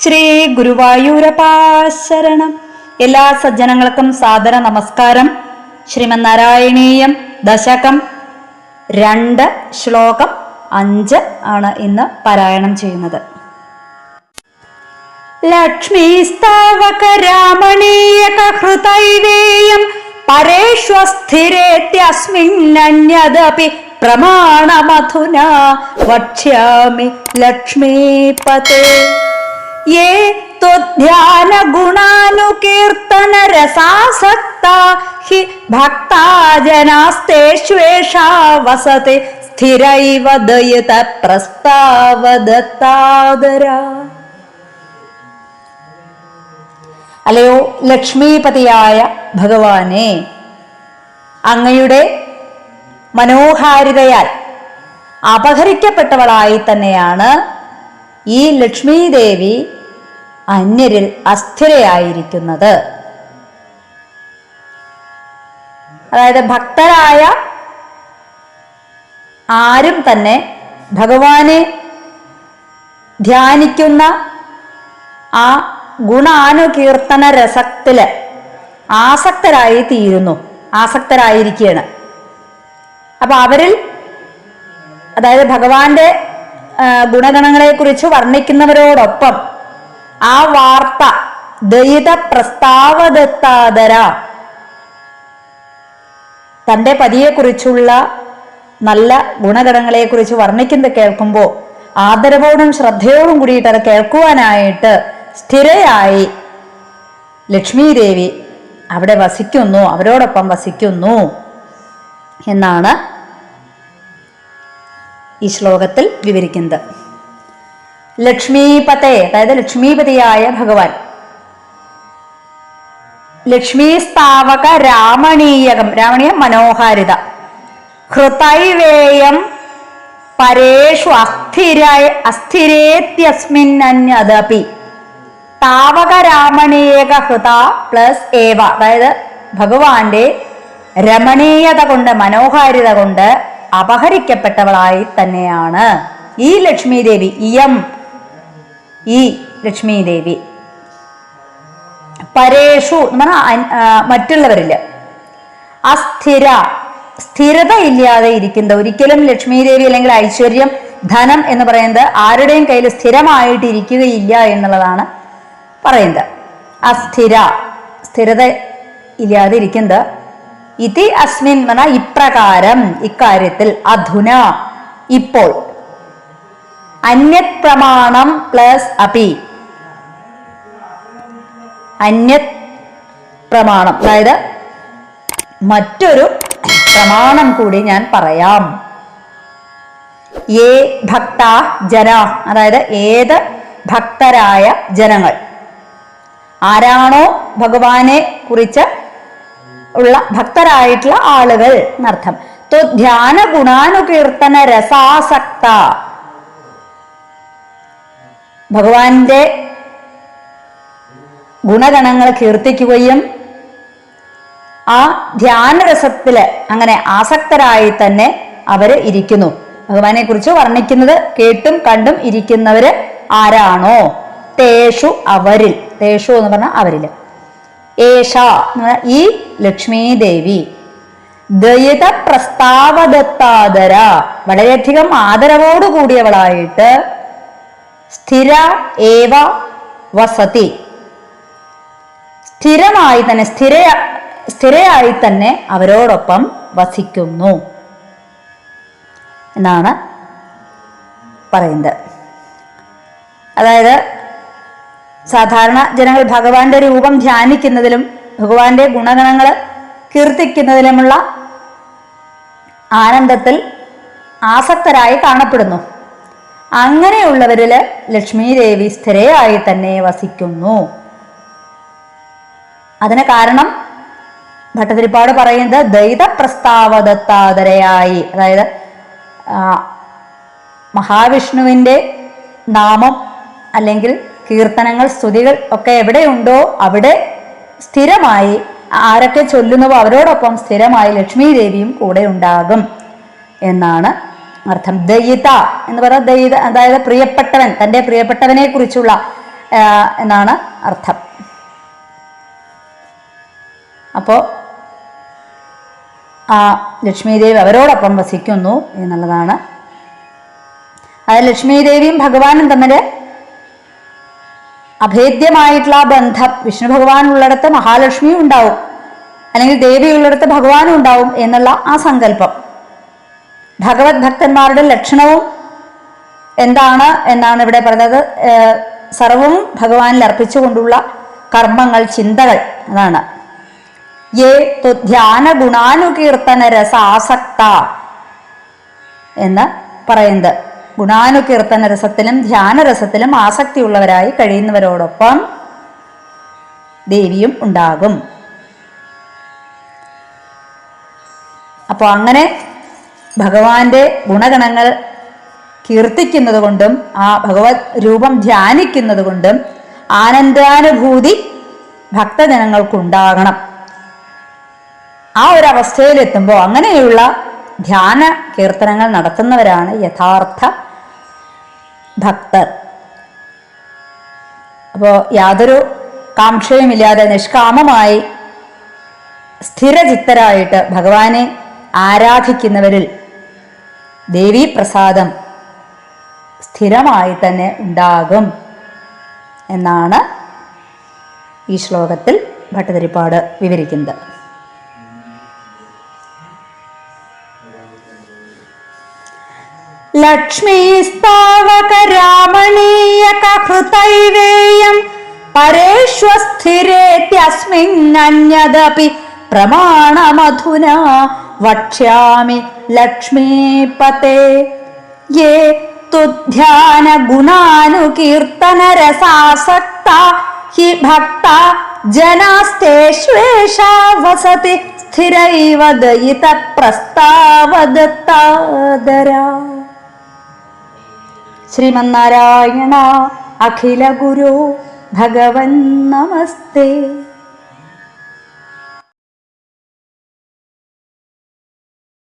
ശ്രീ ഗുരുവായൂരപാശരണം എല്ലാ സജ്ജനങ്ങൾക്കും സാദര നമസ്കാരം. ശ്രീമന്നാരായണീയം ദശകം രണ്ട് ശ്ലോകം അഞ്ച് ആണ് ഇന്ന് പാരായണം ചെയ്യുന്നത്. ലക്ഷ്മീസ്താവകരാമണീയകഹൃതൈവേയം പരേഷ്വസ്ഥിരേത്യസ്മിന്നന്യദപി പ്രമാണമധുന. വക്ഷ്യാമി ലക്ഷ്മീപതേ. യേ ത്വധ്യാന ഗുണാനുകീർത്തന രസാസക്ത ഹി ഭക്താജനാസ്തേഷ്വേഷാ വസതി സ്ഥിരൈവ ദയത പ്രസ്താവദത്താദരാ. അല്ലയോ ലക്ഷ്മീപതിയായ ഭഗവാനെ അങ്ങയുടെ മനോഹാരിതയാൽ അപഹരിക്കപ്പെട്ടവളായി തന്നെയാണ് ഈ ലക്ഷ്മീദേവി അന്യരിൽ അസ്ഥിരയായിരിക്കുന്നത്. അതായത് ഭക്തരായ ആരും തന്നെ ഭഗവാനെ ധ്യാനിക്കുന്ന ആ ഗുണാനുകീർത്തന രസത്തിൽ ആസക്തരായി തീരുന്നു. ആസക്തരായിരിക്കുകയാണ് അപ്പൊ അവരിൽ അതായത് ഭഗവാന്റെ ഗുണഗണങ്ങളെക്കുറിച്ച് വർണിക്കുന്നവരോടൊപ്പം ആ വാർത്ത ദയിത തന്റെ തന്റെ പതിയെക്കുറിച്ചുള്ള നല്ല ഗുണഗണങ്ങളെക്കുറിച്ച് വർണിക്കുന്നത് കേൾക്കുമ്പോൾ ആദരവോടും ശ്രദ്ധയോടും കൂടിയിട്ട് അത് കേൾക്കുവാനായിട്ട് സ്ഥിരയായി ലക്ഷ്മീദേവി അവിടെ വസിക്കുന്നു അവരോടൊപ്പം വസിക്കുന്നു എന്നാണ് ഈ ശ്ലോകത്തിൽ വിവരിക്കുന്നത്. ലക്ഷ്മീപതേ അതായത് ലക്ഷ്മീപതിയായ ഭഗവാൻ. ലക്ഷ്മി സ്ഥാവക രാമണീയകം രാമണീയ മനോഹാരിത. ഹൃതൈവേയം പരേഷു അസ്ഥിര അസ്ഥിരേത്യസ്മിന്നന്യതപി താവക രാമണീയക ഹൃത പ്ലസ് ഏവ അതായത് ഭഗവാന്റെ രമണീയത കൊണ്ട് മനോഹാരിത കൊണ്ട് അപഹരിക്കപ്പെട്ടവളായി തന്നെയാണ്. ഈ ലക്ഷ്മി ദേവി ഇയം. ഈ ലക്ഷ്മി ദേവി പരേഷു എന്ന് പറഞ്ഞാൽ മറ്റുള്ളവരിൽ. അസ്ഥിര. സ്ഥിരത ഇല്ലാതെ ഇരിക്കുന്നത്. ഒരിക്കലും ലക്ഷ്മി ദേവി അല്ലെങ്കിൽ ഐശ്വര്യം ധനം എന്ന് പറയുന്നത് ആരുടെയും കയ്യിൽ സ്ഥിരമായിട്ട് ഇരിക്കുകയില്ല എന്നുള്ളതാണ് പറയുന്നത്. അസ്ഥിര. സ്ഥിരത ഇല്ലാതെ ഇരിക്കുന്നത് ഇതി അസ്മിൻ മന ഇപ്രകാരം ഇക്കാര്യത്തിൽ അധുന. ഇപ്പോൾ അന്യത് പ്രമാണം പ്ലസ് അപി. അന്യത് പ്രമാണം അതായത് മറ്റൊരു പ്രമാണം കൂടി ഞാൻ പറയാം. ഏ ഭക്ത ജന. അതായത് ഏത് ഭക്തരായ ജനങ്ങൾ. ആരാണോ ഭഗവാനെ കുറിച്ച് ഉള്ള ഭക്തരായിട്ടുള്ള ആളുകൾ എന്നർത്ഥം. തോ ധ്യാന ഗുണാനുകീർത്തന രസാസക്ത. ഭഗവാന്റെ ഗുണഗണങ്ങൾ കീർത്തിക്കുകയും ആ ധ്യാനരസത്തിൽ അങ്ങനെ ആസക്തരായി തന്നെ അവർ ഇരിക്കുന്നു. ഭഗവാനെ കുറിച്ച് വർണിക്കുന്നത് കേട്ടും കണ്ടും ഇരിക്കുന്നവര് ആരാണോ? തേഷു അവരിൽ. തേഷു എന്ന് പറഞ്ഞാൽ അവരിൽ. ഏഷ എന്ന് ഈ ലക്ഷ്മീ ദേവി ദയിത പ്രസ്താവദത്താദര വളരെയധികം ആദരവോടു കൂടിയവളായിട്ട് സ്ഥിര ഏവ വസതി. സ്ഥിരമായി തന്നെ സ്ഥിര സ്ഥിരയായി തന്നെ അവരോടൊപ്പം വസിക്കുന്നു. എന്നാണ് പറയുന്നത്. അതായത് സാധാരണ ജനങ്ങൾ ഭഗവാന്റെ രൂപം ധ്യാനിക്കുന്നതിലും ഭഗവാന്റെ ഗുണഗണങ്ങൾ കീർത്തിക്കുന്നതിലുമുള്ള ആനന്ദത്തിൽ ആസക്തരായി കാണപ്പെടുന്നു. അങ്ങനെയുള്ളവരിൽ ലക്ഷ്മി ദേവി സ്ഥിരയായി തന്നെ വസിക്കുന്നു. അതിന് കാരണം ഭട്ടതിരിപ്പാട് പറയുന്നത് ദൈത പ്രസ്താവദത്താതരയായി അതായത് മഹാവിഷ്ണുവിന്റെ നാമം അല്ലെങ്കിൽ കീർത്തനങ്ങൾ സ്തുതികൾ ഒക്കെ എവിടെയുണ്ടോ അവിടെ സ്ഥിരമായി ആരൊക്കെ ചൊല്ലുന്നുവോ അവരോടൊപ്പം സ്ഥിരമായി ലക്ഷ്മി ദേവിയും കൂടെ ഉണ്ടാകും എന്നാണ് അർത്ഥം. ദയിത എന്ന് പറഞ്ഞാൽ ദയിത അതായത് പ്രിയപ്പെട്ടവൻ തന്റെ പ്രിയപ്പെട്ടവനെ കുറിച്ചുള്ള എന്നാണ് അർത്ഥം. അപ്പോൾ ആ ലക്ഷ്മീദേവി അവരോടൊപ്പം വസിക്കുന്നു എന്നുള്ളതാണ്. അത് ലക്ഷ്മീദേവിയും ഭഗവാനും തമ്മിൽ അഭേദ്യമായിട്ടുള്ള ആ ബന്ധം വിഷ്ണു ഭഗവാൻ ഉള്ളിടത്ത് മഹാലക്ഷ്മിയും ഉണ്ടാവും. അല്ലെങ്കിൽ ദേവി ഉള്ളിടത്ത് ഭഗവാനും ഉണ്ടാവും എന്നുള്ള ആ സങ്കല്പം. ഭഗവത് ഭക്തന്മാരുടെ ലക്ഷണവും എന്താണ് എന്നാണ് ഇവിടെ പറഞ്ഞത്. സർവവും ഭഗവാനിൽ അർപ്പിച്ചുകൊണ്ടുള്ള കർമ്മങ്ങൾ ചിന്തകൾ അതാണ്. യേ തു ധ്യാന ഗുണാനുകീർത്തന രസാസക്ത എന്ന് പറയുന്നത്. ഗുണാനുകീർത്തന രസത്തിലും ധ്യാനരസത്തിലും ആസക്തിയുള്ളവരായി കഴിയുന്നവരോടൊപ്പം ദേവിയും ഉണ്ടാകും. അപ്പോൾ അങ്ങനെ ഭഗവാന്റെ ഗുണഗണങ്ങൾ കീർത്തിക്കുന്നത് കൊണ്ടും ആ ഭഗവത് രൂപം ധ്യാനിക്കുന്നത് കൊണ്ടും ആനന്ദാനുഭൂതി ഭക്തജനങ്ങൾക്കുണ്ടാകണം. ആ ഒരു അവസ്ഥയിലെത്തുമ്പോൾ അങ്ങനെയുള്ള ധ്യാന കീർത്തനങ്ങൾ നടത്തുന്നവരാണ് യഥാർത്ഥ ഭക്തർ. അപ്പോൾ യാതൊരു കാംക്ഷയുമില്ലാതെ നിഷ്കാമമായി സ്ഥിരചിത്തരായിട്ട് ഭഗവാനെ ആരാധിക്കുന്നവരിൽ ദേവീപ്രസാദം സ്ഥിരമായി തന്നെ ഉണ്ടാകും എന്നാണ് ഈ ശ്ലോകത്തിൽ ഭട്ടതിരിപ്പാട് വിവരിക്കുന്നത്. ലക്ഷ്മീസ്താവകരാമണീയകഹൃതൈവേയം പരേഷ്വസ്ഥിരേത്യസ്മിന്നന്യദപി പ്രമാണമധുന വക്ഷ്യാമി ലക്ഷ്മീപത്തെ യേ തുധ്യാന ഗുണാനുകീർത്തനരസാസക്ത ഹി ഭക്ത ജനാസ്തേഷ്വേഷാ വസതി സ്ഥിരൈവ ദയിത പ്രസ്താവദത്താദര ശ്രീമന്നാരായണ അഖില ഗുരു ഭഗവൻ നമസ്തേ.